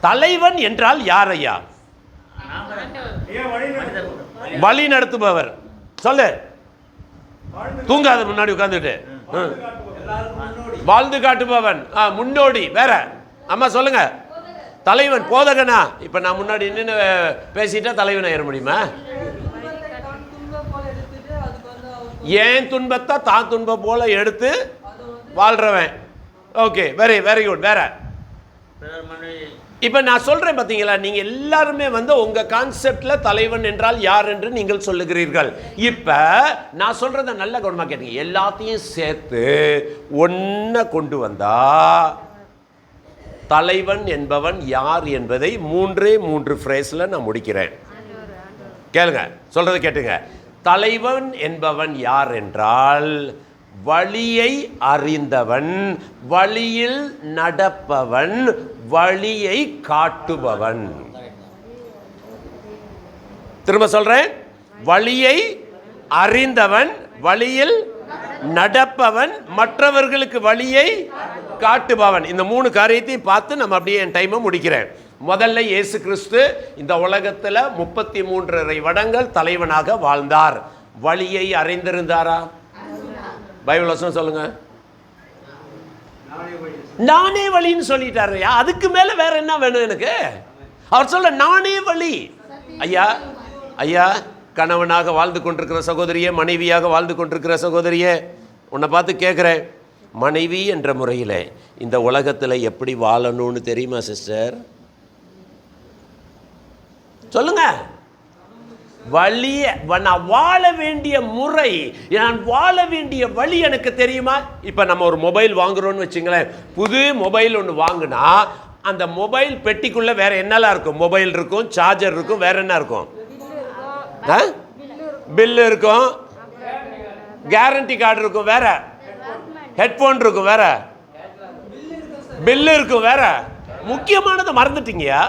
தலைவன் என்றால் யார் ஐயா வழி நடத்துபவர். சொல்லு. தூங்காத முன்னாடி உட்காந்துட்டு வாழ்ந்து காட்டுபவன். ஆ முன்னோடி. வேற. அம்மா சொல்லுங்க. தலைவன் போதகனா? இப்ப நான் முன்னாடி நின்று பேசிட்டா தலைவன் ஏற முடியுமா? ஏன் துன்பத்தை தான் துன்பம் போல எடுத்து வாழ்றவன்? ஓகே வெரி வெரி குட் வேற. இப்போ நான் சொல்கிறேன் பார்த்தீங்களா நீங்கள் எல்லாருமே வந்து உங்கள் கான்செப்டில் தலைவன் என்றால் யார் என்று நீங்கள் சொல்லுகிறீர்கள். இப்போ நான் சொல்கிறத நல்ல கவனமாக கேட்டீங்க. எல்லாத்தையும் சேர்த்து ஒன்றை கொண்டு வந்தால் தலைவன் என்பவன் யார் என்பதை மூன்றே மூன்று ஃப்ரேஸில் நான் முடிக்கிறேன். கேளுங்க. சொல்கிறத கேட்டுங்க. தலைவன் என்பவன் யார் என்றால் வழியை அறிந்தவன் வழியில் நடப்பவன் வழியை காட்டுபவன். திரும்ப சொல்றேன். வழியை அறிந்தவன் வழியில் நடப்பவன் மற்றவர்களுக்கு வழியை காட்டுபவன். இந்த மூணு காரியத்தையும் பார்த்து நம்ம அப்படியே என் டைமை முடிக்கிறேன். முதல்ல இயேசு கிறிஸ்து இந்த உலகத்தில் முப்பத்தி மூன்றரை வடங்கள் தலைவனாக வாழ்ந்தார். வழியை அறிந்திருந்தாரா? பைபிள் வசனம் சொல்லுங்க. நானே வழின்னு சொல்லிட்டாரு அதுக்கு மேல வேற என்ன வேணும் எனக்கு? அவர் சொல்ல நானே வழி. ஐயா ஐயா கணவனாக வாழ்ந்து கொண்டிருக்கிற சகோதரியே மனைவியாக வாழ்ந்து கொண்டிருக்கிற சகோதரியே உன்னை பார்த்து கேட்குறேன் மனைவி என்ற முறையில் இந்த உலகத்தில் எப்படி வாழணும்னு தெரியுமா சிஸ்டர் சொல்லுங்க. வழிய நான் வாழ வேண்டிய முறை நான் வாழ வேண்டிய வழி எனக்கு தெரியுமா? இப்போ நம்ம ஒரு மொபைல் வாங்குறோம்னு வச்சுங்களேன். புது மொபைல் ஒன்று வாங்குனா அந்த மொபைல் பெட்டிக்குள்ள வேற என்னலாம் இருக்கும்? மொபைல் இருக்கும் சார்ஜர் இருக்கும் வேற என்ன இருக்கும்? பில்லு இருக்கும். கேரண்டி கார்டு இருக்கும் வேற? ஹெட்ஃபோன் இருக்கும் வேற? பில்லு இருக்கும் வேற? முக்கியமானதை மறந்துட்டீங்கயா?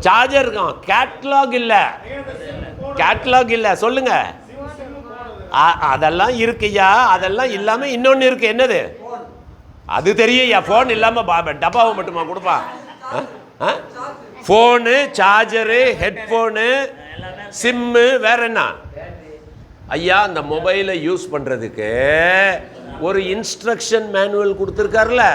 சார்ஜர் இருக்கும் கேட்லாக் இல்லை. கேட்லாக் இல்லை. சொல்லுங்க. அதெல்லாம் இருக்குயா அதெல்லாம் இல்லாமல் இன்னொன்று இருக்கு. என்னது? அது தெரியும்யா ஃபோன் இல்லாமல் பா- டப்பாவை மட்டுமா கொடுப்பான் ஃபோனு சார்ஜரு ஹெட்ஃபோனு சிம்மு வேற என்ன? ஐயா அந்த மொபைலை யூஸ் பண்ணுறதுக்கு ஒரு இன்ஸ்ட்ரக்ஷன் மேனுவல் கொடுத்துருக்காருல?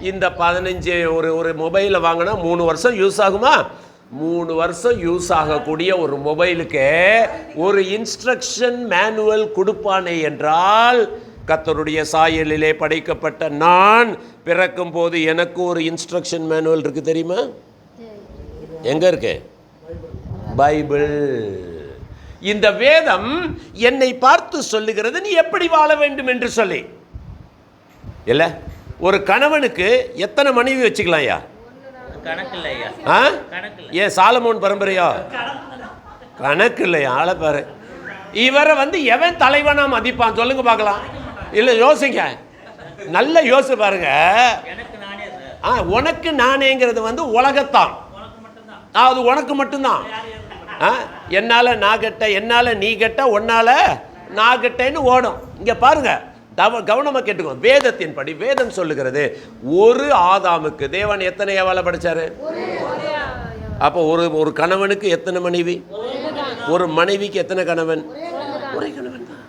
இந்த பதினஞ்சு ஒரு ஒரு மொபைலை வாங்கினா மூணு வருஷம் யூஸ் ஆகுமா? மூணு வருஷம் யூஸ் ஆகக்கூடிய ஒரு மொபைலுக்கு ஒரு இன்ஸ்ட்ரக்ஷன் மேனுவல் கொடுப்பானே என்றால் கத்தருடைய சாயலிலே படைக்கப்பட்ட நான் பிறக்கும் போது எனக்கு ஒரு இன்ஸ்ட்ரக்ஷன் மேனுவல் இருக்கு தெரியுமா? எங்க இருக்கு? பைபிள் இந்த வேதம் என்னை பார்த்து சொல்லுகிறது நீ எப்படி வாழ வேண்டும் என்று சொல்லி. இல்ல? ஒரு கணவனுக்கு எத்தனை மனைவி வச்சுக்கலாம்யா? யா ஆ? ஏன் சாலமோன் பரம்பரையா? கணக்கு இல்லையா? ஆளை பாரு. இவரை வந்து எவன் தலைவனா மதிப்பான்? சொல்லுங்க பார்க்கலாம். இல்லை யோசிங்க. நல்ல யோசி பாருங்க. ஆ உனக்கு நானேங்கிறது வந்து உலகத்தான். அது உனக்கு மட்டும்தான்? ஆ என்னால் நான் கெட்ட என்னால் நீ கெட்ட உன்னால் நான் கெட்டேன்னு ஓடும். இங்கே பாருங்க. தவ கவனமாக கேட்டுக்கோ. வேதத்தின் படி வேதம் சொல்லுகிறது. ஒரு ஆதாமுக்கு தேவன் எத்தனை ஏவாளை படைச்சாரு? அப்போ ஒரு ஒரு கணவனுக்கு எத்தனை மனைவி? ஒரு மனைவிக்கு எத்தனை கணவன்? ஒரே கணவன் தான்.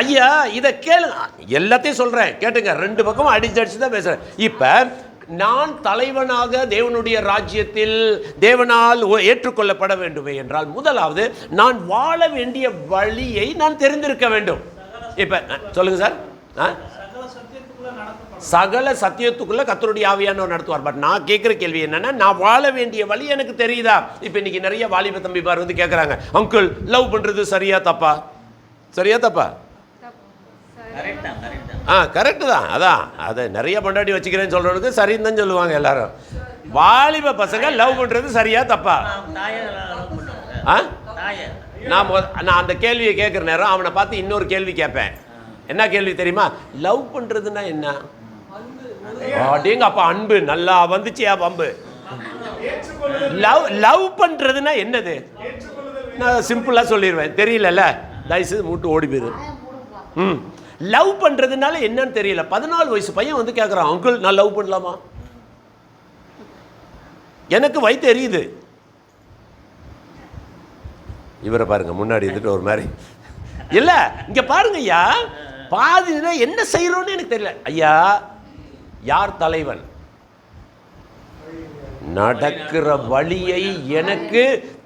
ஐயா இதை கேளுங்க எல்லாத்தையும் சொல்கிறேன் கேட்டுங்க. ரெண்டு பக்கமும் அடிச்சு அடிச்சு தான் பேசுகிறேன் இப்போ நான் தலைவனாக தேவனுடைய ராஜ்யத்தில் தேவனால் ஏற்றுக்கொள்ளப்பட வேண்டுமே என்றால் முதலாவது நான் வாழ வேண்டிய வழியை நான் தெரிந்திருக்க வேண்டும். இப்போ சொல்லுங்கள் சார். சகல சத்தியத்துக்குள்ள கத்தருடைய ஆவியானவர் நடத்துவார். பட் நான் கேட்குற கேள்வி என்னன்னா நான் வாழ வேண்டிய வழி எனக்கு தெரியுதா? இப்போ இன்னைக்கு நிறைய வாலிப தம்பி பார் வந்து கேட்குறாங்க அங்கிள் லவ் பண்ணுறது சரியா தப்பா? சரியா தப்பா? ஆ கரெக்டு தான். அதான். அதை நிறைய பொண்டாட்டி வச்சுக்கிறேன்னு சொல்கிறது சரின்னு தான் சொல்லுவாங்க எல்லாரும். வாலிப பசங்க லவ் பண்ணுறது சரியா தப்பா? ஆ? நான் நான் அந்த கேள்வியை கேட்குற நேரம் அவனை பார்த்து இன்னொரு கேள்வி கேட்பேன். என்ன கேள்வி தெரியுமா? லவ் பண்றதுன்னா என்ன? அப்படிங்க அப்ப அன்பு. நல்லா வந்துச்சியா பம்பு லவ் லவ் பண்றதுன்னா என்னது? நான் சிம்பிளா சொல்லிடுவேன். தெரியலல்ல? தயவுசெய்து மூட்டு ஓடி போயிரு. ம். லவ் பண்றதுனால என்னன்னு தெரியல. பதினாலு வயசு பையன் வந்து கேட்குறான் அங்கிள் நான் லவ் பண்ணலாமா? எனக்கு வயிற்று எரியுது. இவரை பாருங்க முன்னாடி இருந்துட்டு ஒரு மாதிரி. இல்ல இங்க பாருங்க பாதி என்ன செய்யறோன்னு எனக்கு தெரியல. ஐயா யார் தலைவன்? நடக்கிற வழியை எனக்கு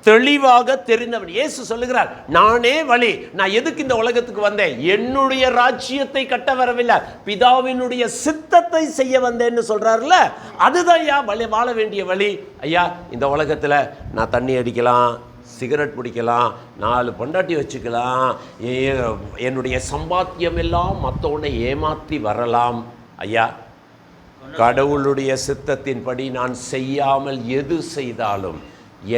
தெளிவாக தெரிந்தவன். இயேசு சொல்லுகிறார் நானே வழி. நான் எதுக்கு இந்த உலகத்துக்கு வந்தேன்? என்னுடைய ராஜ்யத்தை கட்ட வரவில்லை. பிதாவினுடைய சித்தத்தை செய்ய வந்தேன்னு சொல்றாருல அதுதான் ஐயா வழி வாழ வேண்டிய வழி. ஐயா இந்த உலகத்தில் நான் தண்ணி அடிக்கலாம் சிகரெட் பிடிக்கலாம் நாலு பொண்டாட்டி வச்சுக்கலாம் என்னுடைய சம்பாத்தியம் எல்லாம் மற்றவனை ஏமாற்றி வரலாம். ஐயா கடவுளுடைய சித்தத்தின்படி நான் செய்யாமல் எது செய்தாலும்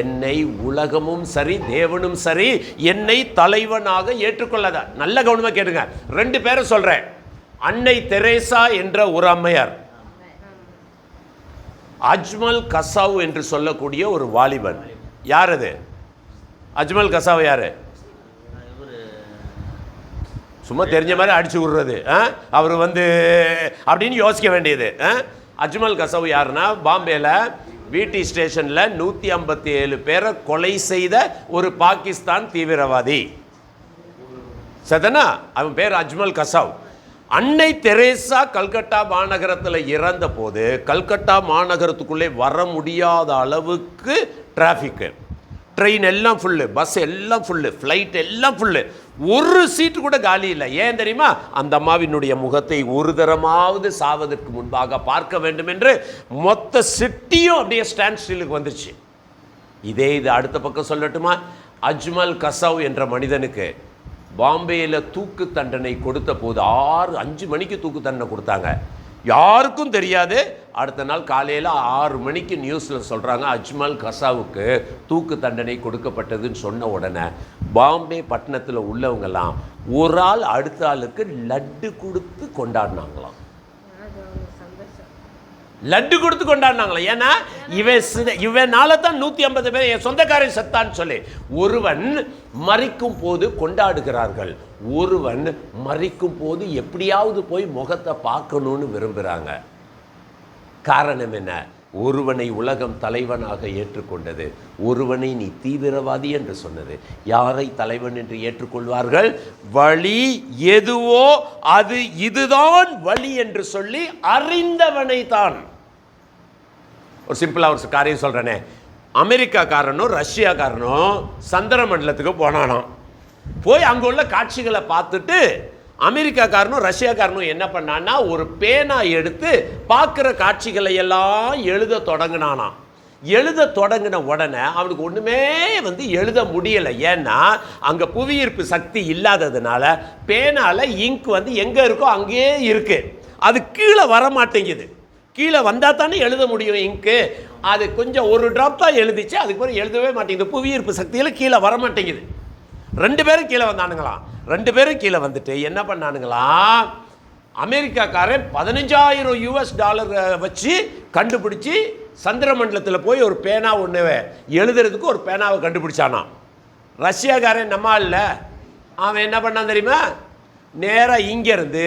என்னை உலகமும் சரி தேவனும் சரி என்னை தலைவனாக ஏற்றுக்கொள்ளதா. நல்ல கவனமாக கேட்டுங்க. ரெண்டு பேரும் சொல்றேன். அன்னை தெரேசா என்ற ஒரு அம்மையார். அஜ்மல் கசாவ் என்று சொல்லக்கூடிய ஒரு வாலிபன். யார் அது? அஜ்மல் கசாவ் யாரு? சும்மா தெரிஞ்ச மாதிரி அடிச்சு விடுறது அவர் வந்து அப்படின்னு யோசிக்க வேண்டியது ஆ? அஜ்மல் கசவ் யாருன்னா பாம்பேல விடி ஸ்டேஷனில் நூற்றி ஐம்பத்தி ஏழு பேரை கொலை செய்த ஒரு பாகிஸ்தான் தீவிரவாதி. சதனா அவன் பேர் அஜ்மல் கசாவ். அன்னை தெரேசா கல்கட்டா மாநகரத்தில் இறந்த போது கல்கட்டா மாநகரத்துக்குள்ளே வர முடியாத அளவுக்கு டிராஃபிக்கு ட்ரெயின் எல்லாம் ஃபுல்லு பஸ் எல்லாம் ஃபுல்லு ஃப்ளைட் எல்லாம் ஃபுல்லு ஒரு சீட்டு கூட காலி இல்லை. ஏன் தெரியுமா? அந்த அம்மாவினுடைய முகத்தை ஒரு தரமாவது சாவதற்கு முன்பாக பார்க்க வேண்டும் என்று மொத்த சிட்டியும் அப்படியே ஸ்டாண்ட் ஸ்டில்லுக்கு வந்துச்சு இதே இது அடுத்த பக்கம் சொல்லட்டுமா? அஜ்மல் கசவ் என்ற மனிதனுக்கு பாம்பேயில் தூக்கு தண்டனை கொடுத்த போது ஆறு அஞ்சு மணிக்கு தூக்கு தண்டனை கொடுத்தாங்க. யாருக்கும் தெரியாது. அடுத்த நாள் காலையில் ஆறு மணிக்கு நியூஸில் சொல்கிறாங்க அஜ்மல் கசாவுக்கு தூக்கு தண்டனை கொடுக்கப்பட்டதுன்னு சொன்ன உடனே பாம்பே பட்டணத்தில் உள்ளவங்கெல்லாம் ஒரு ஆள் அடுத்த ஆளுக்கு லட்டு கொடுத்து கொண்டாடினாங்களாம். லட்டு கொடுத்து கொண்டாடினாங்களா ஏன்னா இவன் இவனால தான் நூற்றி ஐம்பது பேர் என் சொந்தக்காரன் செத்தான்னு சொல்லி ஒருவன் மறிக்கும் போது கொண்டாடுகிறார்கள். ஒருவன் மறிக்கும் போது எப்படியாவது போய் முகத்தை பார்க்கணும்னு விரும்புகிறாங்க காரணம் என்ன? ஒருவனை உலகம் தலைவனாக ஏற்றுக்கொண்டது ஒருவனை நீ தீவிரவாதி என்று சொன்னது. யாரை தலைவன் என்று ஏற்றுக்கொள்வார்கள்? வழி எதுவோ அது இதுதான் வழி என்று சொல்லி அறிந்தவனை தான். ஒரு சிம்பிளாக ஒரு காரியம் சொல்கிறேனே அமெரிக்காக்காரனும் ரஷ்யாக்காரனும் சந்திர மண்டலத்துக்கு போனானாம். போய் அங்கே உள்ள காட்சிகளை பார்த்துட்டு அமெரிக்காக்காரனும் ரஷ்யாக்காரனும் என்ன பண்ணான்னா ஒரு பேனா எடுத்து பார்க்குற காட்சிகளை எல்லாம் எழுத தொடங்கினானா. எழுத தொடங்கின உடனே அவனுக்கு ஒன்றுமே வந்து எழுத முடியலை. ஏன்னா அங்கே புவியீர்ப்பு சக்தி இல்லாததுனால பேனால் இங்க் வந்து எங்கே இருக்கோ அங்கேயே இருக்கு. அது கீழே வர மாட்டேங்குது கீழே வந்தால் தானே எழுத முடியும் இங்கு. அது கொஞ்சம் ஒரு ட்ராப் தான் எழுதிச்சு அதுக்கு பிறகு எழுதவே மாட்டேங்குது. புவியீர்ப்பு சக்தியில் கீழே வர மாட்டேங்குது ரெண்டு பேரும் கீழே வந்தானுங்களாம். ரெண்டு பேரும் கீழே வந்துட்டு என்ன பண்ணானுங்களாம் அமெரிக்காக்காரன் பதினஞ்சாயிரம் யூஎஸ் டாலரை வச்சு கண்டுபிடிச்சி சந்திரமண்டலத்தில் போய் ஒரு பேனா ஒன்று எழுதுறதுக்கு ஒரு பேனாவை கண்டுபிடிச்சானான் ரஷ்யாக்காரன் நம்ம இல்லை. அவன் என்ன பண்ணான் தெரியுமா? நேராக இங்கேருந்து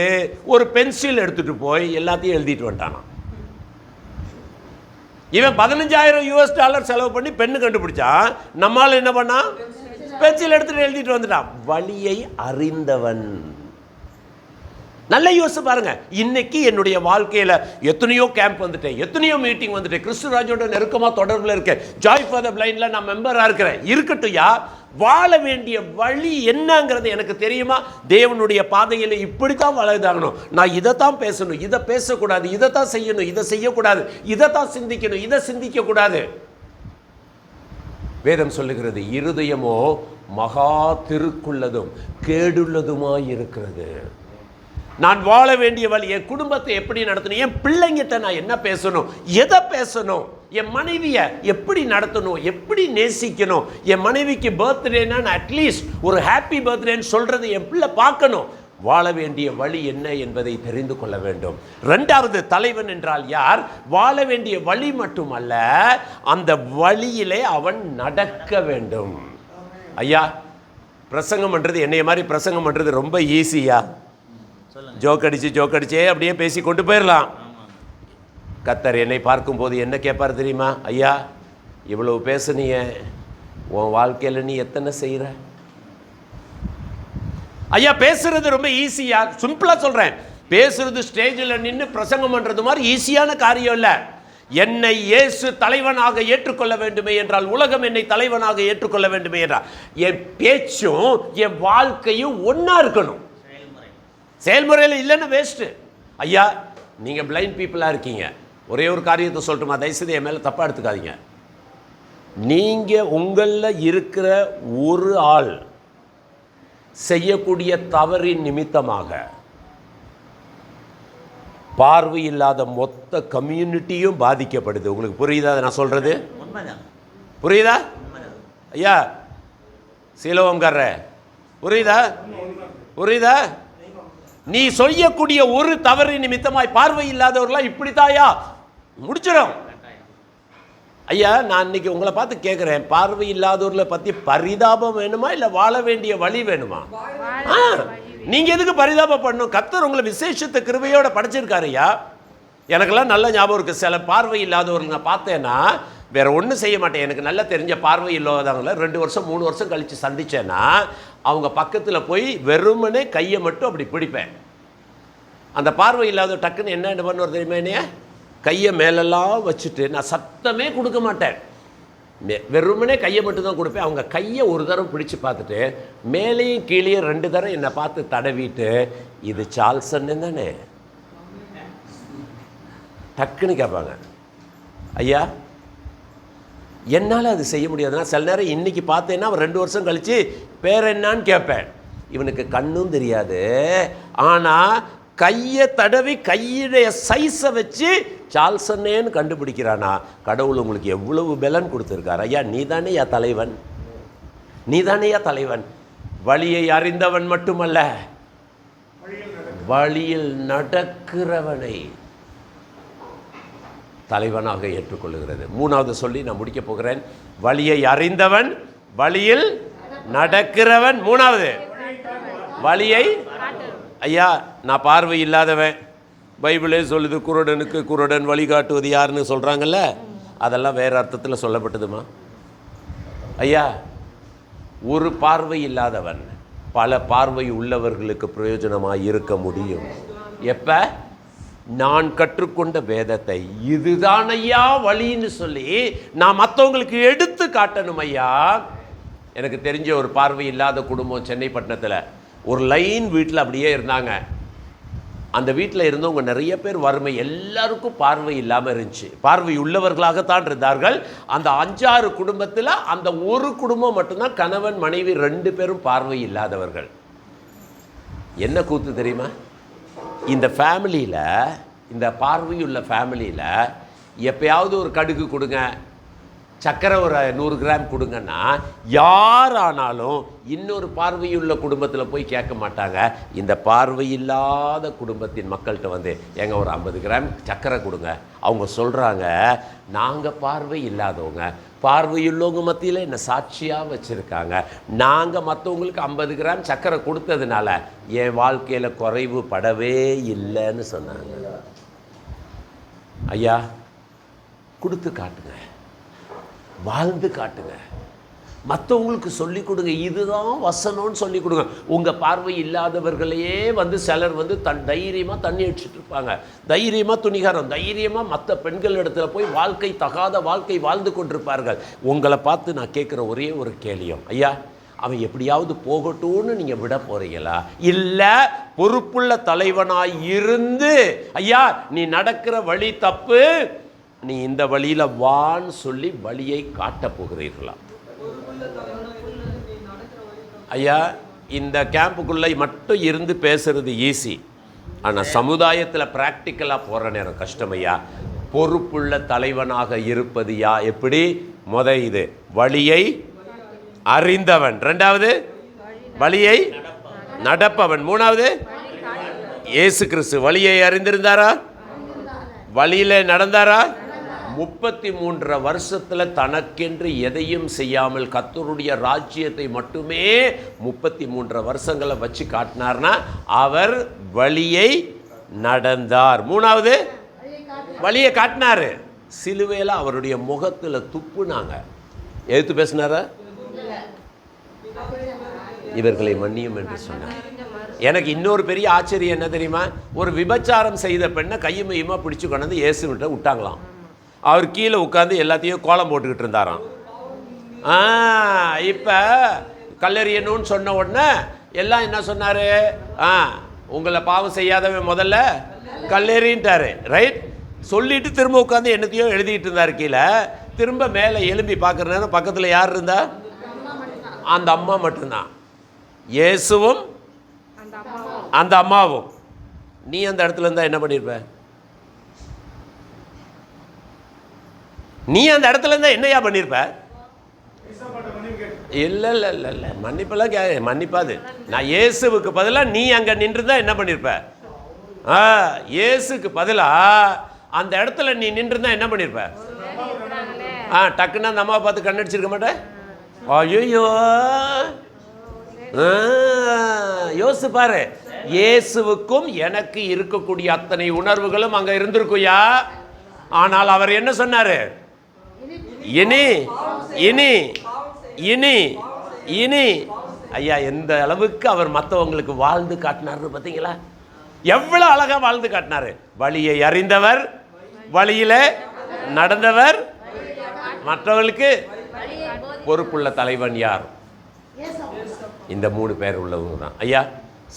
ஒரு பென்சில் எடுத்துகிட்டு போய் எல்லாத்தையும் எழுதிட்டு வந்துட்டானான் இவன் பதினஞ்சாயிரம் யூஎஸ் டாலர் செலவு பண்ணி பெண்ணு கண்டுபிடிச்சான். நம்மால் என்ன பண்ணான்? பென்சில் எடுத்துட்டு எழுதிட்டு வந்துட்டான். வழியை அறிந்தவன். நல்ல யோசிச்சு பாருங்க. இன்னைக்கு என்னுடைய வாழ்க்கையில எத்தனையோ கேம்ப் வந்துட்டேன். எத்தனையோ மீட்டிங் வந்துட்டேன். கிறிஸ்துராஜோட நெருக்கமா தொடர்பில் இருக்கேன். ஜாய் ஃபார் த பிளைண்ட்ல நான் மெம்பரா இருக்கிறேன். இருக்கட்டும் யா வாழ வேண்டிய வழி என்னங்கிறது எனக்கு தெரியுமா? தேவனுடைய பாதையில் இப்படித்தான் வளர்ந்தாகணும் நான் இதை தான் பேசணும். இதை பேசக்கூடாது. இதைத்தான் செய்யணும். இதை செய்யக்கூடாது. இதை தான் சிந்திக்கணும். இதை சிந்திக்கக்கூடாது. வேதம் சொல்லுகிறது இருதயமோ மகா திருக்குள்ளதும் கேடுள்ளதுமாய் இருக்கிறது நான் வாழ வேண்டிய வழி என் குடும்பத்தை எப்படி நடத்தணும் என் பிள்ளைங்கிட்ட நான் என்ன பேசணும் எதை பேசணும் என் மனைவியை எப்படி நடத்தணும் எப்படி நேசிக்கணும் என் மனைவிக்கு பர்த்டேனா நான் அட்லீஸ்ட் ஒரு ஹாப்பி பர்த்டேன்னு சொல்கிறது என் பிள்ளை பார்க்கணும். வாழ வேண்டிய வழி என்ன என்பதை தெரிந்து கொள்ள வேண்டும். ரெண்டாவது தலைவன் என்றால் யார்? வாழ வேண்டிய வழி மட்டுமல்ல அந்த வழியிலே அவன் நடக்க வேண்டும். ஐயா பிரசங்கம் பண்ணுறது என்னைய மாதிரி பிரசங்கம் பண்ணுறது ரொம்ப ஈஸியா ஜோக் அடிச்சு ஜோக் அடிச்சே அப்படியே பேசி கொண்டு போயிடலாம் கத்தர் என்னை பார்க்கும்போது என்ன கேட்பார் தெரியுமா? ஐயா இவ்வளவு பேசுனீங்க உன் வாழ்க்கையில் நீ எத்தனை செய்கிற ஐயா பேசுறது ரொம்ப ஈஸியா சிம்பிளா சொல்றேன். பேசுறது ஸ்டேஜில் நின்று பிரசங்கம் பண்றது மாதிரி ஈஸியான காரியம் இல்லை. என்னை இயேசு தலைவனாக ஏற்றுக்கொள்ள வேண்டுமே என்றால் உலகம் என்னை தலைவனாக ஏற்றுக்கொள்ள வேண்டுமே என்றால் என் பேச்சும் என் வாழ்க்கையும் ஒன்றா இருக்கணும். செயல்முறையில் இல்லைன்னு வேஸ்ட்டு ஐயா நீங்கள் பிளைண்ட் பீப்புளாக இருக்கீங்க. ஒரே ஒரு காரியத்தை சொல்லட்டுமா? தயவுசெய்து என் மேலே தப்பாக எடுத்துக்காதீங்க. நீங்கள் உங்களில் இருக்கிற ஒரு ஆள் செய்யக்கூடிய தவறின் நிமித்தமாக பார்வை இல்லாத மொத்த கம்யூனிட்டியும் பாதிக்கப்படுது. உங்களுக்கு புரியுதா நான் சொல்கிறது புரியுதா? ஐயா சீலவம்கார புரியுதா? புரியுதா? நீ செய்யக்கூடிய ஒரு தவறு நிமித்தமாய் பார்வை இல்லாதவர்களாம் இப்படித்தாயா? முடிச்சிடும் ஐயா நான் இன்னைக்கு உங்களை பார்த்து கேட்குறேன் பார்வை இல்லாதவர்களை பற்றி பரிதாபம் வேணுமா இல்லை வாழ வேண்டிய வழி வேணுமா? ஆ நீங்கள் எதுக்கு பரிதாபம் பண்ணணும்? கர்த்தர் உங்களை விசேஷத்தை கிருபையோட படைச்சிருக்காரு ஐயா. எனக்கெல்லாம் நல்ல ஞாபகம் இருக்குது சில பார்வை இல்லாதவர்கள் நான் பார்த்தேன்னா வேற ஒன்றும் செய்ய மாட்டேன். எனக்கு நல்லா தெரிஞ்ச பார்வை இல்லாதவங்கள ரெண்டு வருஷம் மூணு வருஷம் கழித்து சந்திச்சேன்னா அவங்க பக்கத்தில் போய் வெறுமனே கையை மட்டும் அப்படி பிடிப்பேன். அந்த பார்வை இல்லாத டக்குன்னு என்ன என்ன பண்ணுவார் தெரியுமா என்னைய? கையை மேலெல்லாம் வச்சுட்டு நான் சத்தமே கொடுக்க மாட்டேன். வெறுமனே கையை மட்டும்தான் கொடுப்பேன். அவங்க கையை ஒரு தரம் பிடிச்சு பார்த்துட்டு மேலேயும் கீழேயும் ரெண்டு தரம் என்னை பார்த்து தடவிட்டு இது சால்சன்னு தானே? டக்குன்னு கேட்பாங்க. ஐயா என்னால் அது செய்ய முடியாதுன்னா சில நேரம் இன்னைக்கு பார்த்தேன்னா அவன் ரெண்டு வருஷம் கழித்து பேர் என்னன்னு கேட்பேன். இவனுக்கு கண்ணும் தெரியாது. ஆனால் கையை தடவி கையுடைய சைஸை வச்சு சால்சன்னேன்னு கண்டுபிடிக்கிறானா? கடவுள் உங்களுக்கு எவ்வளவு பலன் கொடுத்துருக்கார். ஐயா நீ தலைவன்? நீ தலைவன்? வழியை அறிந்தவன் மட்டுமல்ல வழியில் நடக்கிறவனை தலைவனாக ஏற்றுக்கொள்கிறது மூணாவது சொல்லி நான் முடிக்கப் போகிறேன். வழியை அறிந்தவன் வழியில் நடக்கிறவன். மூணாவது வழியை ஐயா நான் பார்வை இல்லாதவன். பைபிளே சொல்லுது குருடனுக்கு குருடன் வழிகாட்டுவது யாருன்னு சொல்கிறாங்கல்ல அதெல்லாம் வேறு அர்த்தத்தில் சொல்லப்பட்டதுமா? ஐயா ஒரு பார்வை இல்லாதவன் பல பார்வை உள்ளவர்களுக்கு பிரயோஜனமாக இருக்க முடியும். எப்போ? நான் கற்றுக்கொண்ட வேதத்தை இதுதான் ஐயா வழின்னு சொல்லி நான் மற்றவங்களுக்கு எடுத்து காட்டணும் ஐயா. எனக்கு தெரிஞ்ச ஒரு பார்வை இல்லாத குடும்பம் சென்னை பட்டணத்தில். ஒரு லைன் வீட்டில் அப்படியே இருந்தாங்க. அந்த வீட்டில் இருந்தவங்க நிறைய பேர் வறுமை எல்லாருக்கும் பார்வை இல்லாமல் இருந்துச்சு. பார்வை உள்ளவர்களாகத்தான் இருந்தார்கள். அந்த அஞ்சாறு குடும்பத்தில் அந்த ஒரு குடும்பம் மட்டும்தான் கணவன் மனைவி ரெண்டு பேரும் பார்வை இல்லாதவர்கள். என்ன கூத்து தெரியுமா? இந்த ஃபேமிலியில் இந்த பார்வையுள்ள ஃபேமிலியில் எப்பயாவது ஒரு கடுகு கொடுங்க சக்கரை ஒரு நூறு கிராம் கொடுங்கன்னா யாரானாலும் இன்னொரு பார்வையுள்ள குடும்பத்தில் போய் கேட்க மாட்டாங்க. இந்த பார்வையில்லாத குடும்பத்தின் மக்கள்கிட்ட வந்து ஏங்க ஒரு ஐம்பது கிராம் சக்கரை கொடுங்க. அவங்க சொல்கிறாங்க நாங்கள் பார்வை இல்லாதவங்க. பார்வையுள்ளவங்க மத்தியில் என்னை சாட்சியாக வச்சுருக்காங்க. நாங்கள் மற்றவங்களுக்கு ஐம்பது கிராம் சக்கரை கொடுத்ததுனால என் வாழ்க்கையில் குறைவு படவே இல்லைன்னு சொன்னாங்க. ஐயா கொடுத்து காட்டுங்க. வாழ்ந்து காட்டுங்க. மற்றவங்களுக்கு சொல்லிக் கொடுங்க. இதுதான் வசனம்னு சொல்லிக் கொடுங்க. உங்கள் பார்வை இல்லாதவர்களையே வந்து சிலர் வந்து தன் தைரியமாக தண்ணி அடிச்சுட்டு இருப்பாங்க. தைரியமாக துணிகாரம் தைரியமாக மற்ற பெண்கள் இடத்துல போய் வாழ்க்கை தகாத வாழ்க்கை வாழ்ந்து கொண்டிருப்பார்கள். உங்களை பார்த்து நான் கேட்குற ஒரே ஒரு கேள்வியும் ஐயா அவன் எப்படியாவது போகட்டும்னு நீங்கள் விட போகிறீங்களா இல்லை பொறுப்புள்ள தலைவனாய் இருந்து ஐயா நீ நடக்கிற வழி தப்பு நீ இந்த வழியில் வான்னு சொல்லி வழியை காட்டப் போகிறீர்களா? ஐயா இந்த கேம்புக்குள்ளே மட்டும் இருந்து பேசுறது ஈஸி ஆனால் சமுதாயத்தில் ப்ராக்டிக்கலாக போகிற நேரம் கஷ்டம் ஐயா. பொறுப்புள்ள தலைவனாக இருப்பது யா? எப்படி? முத இது வழியை அறிந்தவன். ரெண்டாவது வழியை நடப்பவன். மூணாவது இயேசு கிறிஸ்து வழியை அறிந்திருந்தாரா? வழியில் நடந்தாரா? முப்பத்தி மூன்றரை வருஷத்தில் தனக்கென்று எதையும் செய்யாமல் கத்தருடைய ராஜ்யத்தை மட்டுமே முப்பத்தி மூன்றரை வருஷங்களை வச்சு காட்டினார்னா அவர் வழியை நடந்தார். மூணாவது வழியை காட்டினாரு. சிலுவையில் அவருடைய முகத்தில் துப்புனாங்க. எதிர்த்து பேசினாரா? இவர்களை மன்னியும் என்று சொன்னார். எனக்கு இன்னொரு பெரிய ஆச்சரியம் என்ன தெரியுமா? ஒரு விபச்சாரம் செய்த பெண்ணை கையுமையுமா பிடிச்சு கொண்டு வந்து இயேசுவிட்ட விட்டாங்களாம். அவர் கீழே உட்காந்து எல்லாத்தையும் கோலம் போட்டுக்கிட்டு இருந்தாராம். ஆ இப்போ கல்லறியணும்னு சொன்ன உடனே எல்லாம் என்ன சொன்னார்? ஆ உங்களை பாவம் செய்யாதவன் முதல்ல கல்லெறின்ட்டாரு. ரைட் சொல்லிட்டு திரும்ப உட்காந்து என்னத்தையோ எழுதிட்டு இருந்தார் கீழே. திரும்ப மேலே எழும்பி பார்க்குற நேரம் பக்கத்தில் யார் இருந்தா? அந்த அம்மா மட்டும்தான். இயேசுவும் அந்த அம்மாவும். நீ அந்த இடத்துல இருந்தா என்ன பண்ணியிருப்ப நீ அந்த இடத்துல இருந்தால் என்னையா பண்ணியிருப்ப இல்லை இல்லை இல்லை இல்லை மன்னிப்பெல்லாம் கே மன்னிப்பாது. நான் இயேசுவுக்கு பதிலாக நீ அங்கே நின்றுதான் என்ன பண்ணியிருப்ப ஆ இயேசுக்கு பதிலாக அந்த இடத்துல நீ நின்றுருந்தா என்ன பண்ணியிருப்ப ஆ டக்குன்னு அந்த அம்மாவை பார்த்து கண்ணடிச்சிருக்க மாட்டேன் ஐயோ யோசிச்சு பாரு. இயேசுவுக்கும் எனக்கு இருக்கக்கூடிய அத்தனை உணர்வுகளும் அங்கே இருந்திருக்குயா ஆனால் அவர் என்ன சொன்னார்? இனி இனி இனி இனி. ஐயா எந்த அளவுக்கு அவர் மற்றவங்களுக்கு வாழ்ந்து காட்டினாரு பார்த்தீங்களா? எவ்வளோ அழகாக வாழ்ந்து காட்டினாரு. வழியை அறிந்தவர் வழியில் நடந்தவர் மற்றவர்களுக்கு பொறுப்புள்ள தலைவன் யார்? இந்த மூணு பேர் உள்ளவங்க தான். ஐயா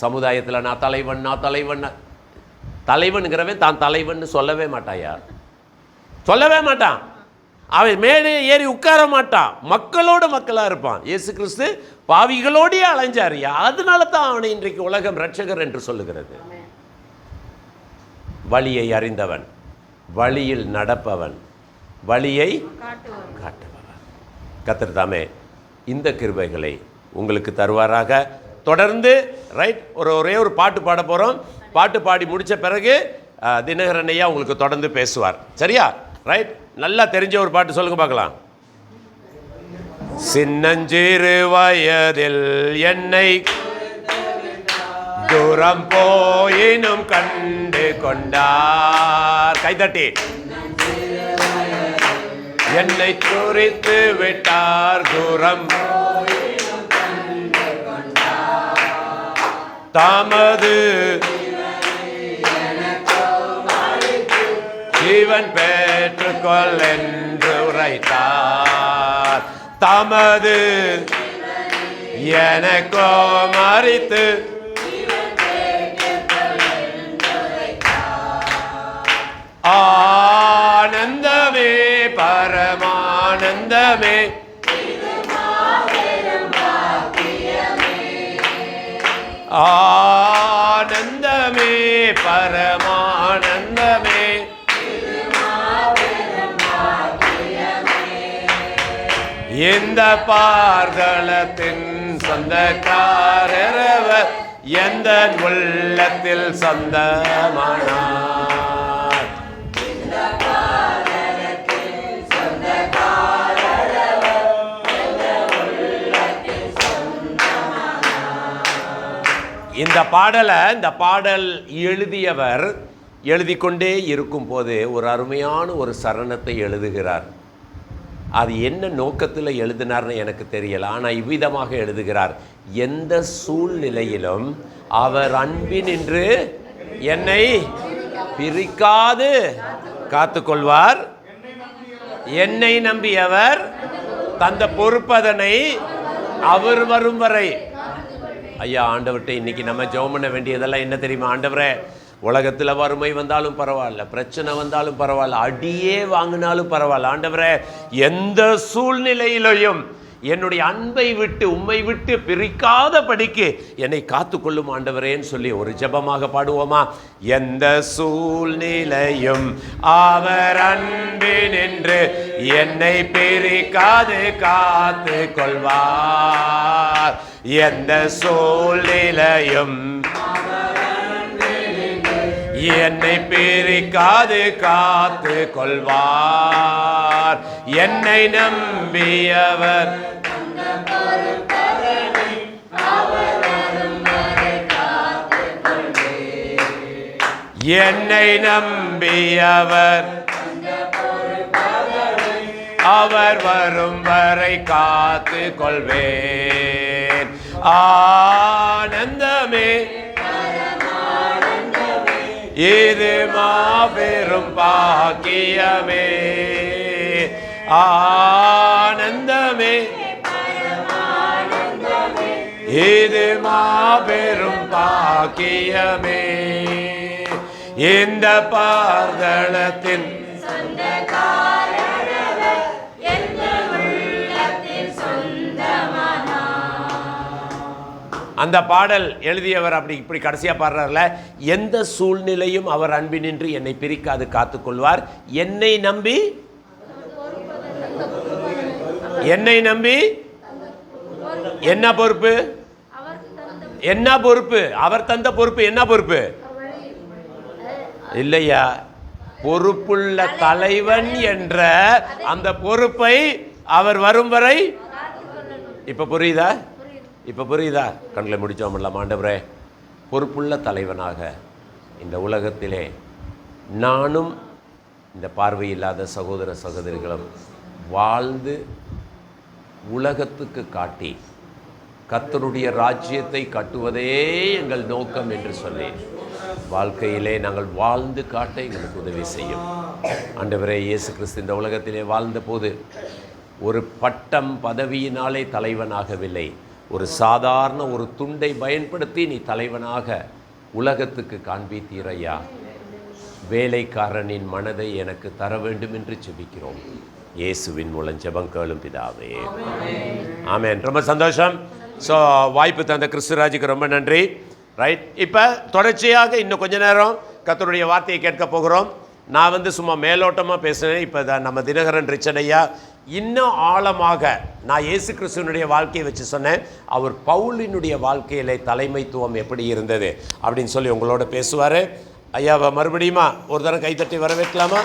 சமுதாயத்தில் நான் தலைவன் நான் தலைவன். தலைவனுங்கிறவன் தான் தலைவன் சொல்லவே மாட்டான் யார் சொல்லவே மாட்டான். அவன் மேலே ஏறி உட்கார மாட்டான். மக்களோட மக்களாக இருப்பான். இயேசு கிறிஸ்து பாவிகளோடயே அலைஞ்சாரியா அதனால தான் அவனை இன்றைக்கு உலகம் ரட்சகர் என்று சொல்லுகிறது. வழியை அறிந்தவன் வழியில் நடப்பவன் வழியை காட்டுவாங்க கத்தர் தாமே இந்த கிருபைகளை உங்களுக்கு தருவாராக. தொடர்ந்து ரைட் ஒரு ஒரே ஒரு பாட்டு பாட போகிறோம் பாட்டு பாடி முடித்த பிறகு தினகரன் ஐயா உங்களுக்கு தொடர்ந்து பேசுவார். சரியா? ரைட் நல்லா தெரிஞ்ச ஒரு பாட்டு சொல்லுங்க பார்க்கலாம். சின்னஞ்சிறு வயதில் என்னை தூரம் போயினும் கண்டு கொண்டார். கைதட்டி. என்னை துரித்து விட்டார் தூரம் தமது. ஜீவன் பெற்றுக்கொள் என்று உரைத்தார் தமது எனக்கோ மறித்து ஆனந்தமே பரமானந்தமே. ஆ இந்த பார்தலத்தின் சொந்தக்காரரவர் எந்த உள்ளத்தில் சொந்தமானார்? இந்த பாடலை இந்த பாடல் எழுதியவர் எழுதி கொண்டே இருக்கும்போது ஒரு அருமையான ஒரு சரணத்தை எழுதுகிறார். அது என்ன நோக்கத்தில் எழுதினார்னு எனக்கு தெரியல. ஆனால் இவ்விதமாக எழுதுகிறார். எந்த சூழ்நிலையிலும் அவர் அன்பினின்று என்னை பிரிக்காது. காத்துக்கொள்வார். என்னை நம்பியவர் தந்த பொறுப்பதனை அவர் வரும் வரை. ஐயா ஆண்டவர்கிட்ட இன்னைக்கு நம்ம ஜெபம் பண்ண வேண்டியதெல்லாம் என்ன தெரியுமா ஆண்டவரே? உலகத்தில் வறுமை வந்தாலும் பரவாயில்ல பிரச்சனை வந்தாலும் பரவாயில்ல அடியே வாங்கினாலும் பரவாயில்ல. ஆண்டவரே எந்த சூழ்நிலையிலையும் என்னுடைய அன்பை விட்டு உம்மை விட்டு பிரிக்காத படிக்கு என்னை காத்துக்கொள்ளும் ஆண்டவரேன்னு சொல்லி ஒரு ஜெபமாக பாடுவோமா? எந்த சூழ்நிலையும் அவர் அன்பினின்று என்னை பிரிக்காது காத்து கொள்வார் எந்த சூழ்நிலையும் என்னை பிரிக்காது காத்து கொள்வார். என்னை நம்பியவர். என்னை நம்பியவர். அவர் வரும் வரை காத்து கொள்வேன். ஆனந்தமே இது மாபெரும் பாக்கியமே. ஆனந்தமே. இது மாபெரும் பாக்கியமே. இந்த பார்தளத்தின் அந்த பாடல் எழுதியவர் அப்படி இப்படி கடைசியாக பாடுறாருல எந்த சூழ்நிலையும் அவர் அன்பினின்று என்னை பிரிக்காது காத்துக்கொள்வார். என்னை நம்பி என்னை நம்பி என்ன பொறுப்பு? என்ன பொறுப்பு? அவர் தந்த பொறுப்பு என்ன பொறுப்பு? இல்லையா? பொறுப்புள்ள தலைவன் என்ற அந்த பொறுப்பை அவர் வரும் வரை இப்ப புரியுதா? இப்போ புரியுதா? கண்களை முடிச்சோம் மாண்டவரே பொறுப்புள்ள தலைவனாக இந்த உலகத்திலே நானும் இந்த பார்வையில்லாத சகோதர சகோதரிகளும் வாழ்ந்து உலகத்துக்கு காட்டி கத்தருடைய ராஜ்யத்தை கட்டுவதே எங்கள் நோக்கம் என்று சொன்னேன் வாழ்க்கையிலே நாங்கள் வாழ்ந்து காட்ட எங்களுக்கு உதவி செய்யும். ஆண்டவரே இயேசு கிறிஸ்து இந்த உலகத்திலே வாழ்ந்தபோது ஒரு பட்டம் பதவியினாலே தலைவனாகவில்லை. ஒரு சாதாரண ஒரு துண்டை பயன்படுத்தி நீ தலைவனாக உலகத்துக்கு காண்பித்தீரையா? வேலைக்காரனின் மனதை எனக்கு தர வேண்டும் என்று செபிக்கிறோம். இயேசுவின் மூலம் ஜெபம் கேளும் பிதாவே. ஆமேன். ரொம்ப சந்தோஷம். ஸோ வாய்ப்பு தந்த கிறிஸ்துராஜுக்கு ரொம்ப நன்றி. ரைட் இப்போ தொடர்ச்சியாக இன்னும் கொஞ்ச நேரம் கத்தருடைய வார்த்தையை கேட்க போகிறோம். நான் வந்து சும்மா மேலோட்டமாக பேசுகிறேன் இப்போ தான் நம்ம தினகரன் ரிச்சனையா இன்னும் ஆழமாக நான் இயேசு கிறிஸ்துவனுடைய வாழ்க்கையை வச்சு சொன்னேன். அவர் பவுலினுடைய வாழ்க்கையிலே தலைமைத்துவம் எப்படி இருந்தது? அப்படின்னு சொல்லி உங்களோட பேசுவார். ஐயாவை மறுபடியுமா ஒரு தரம் கைத்தட்டி வரவேற்கலாமா?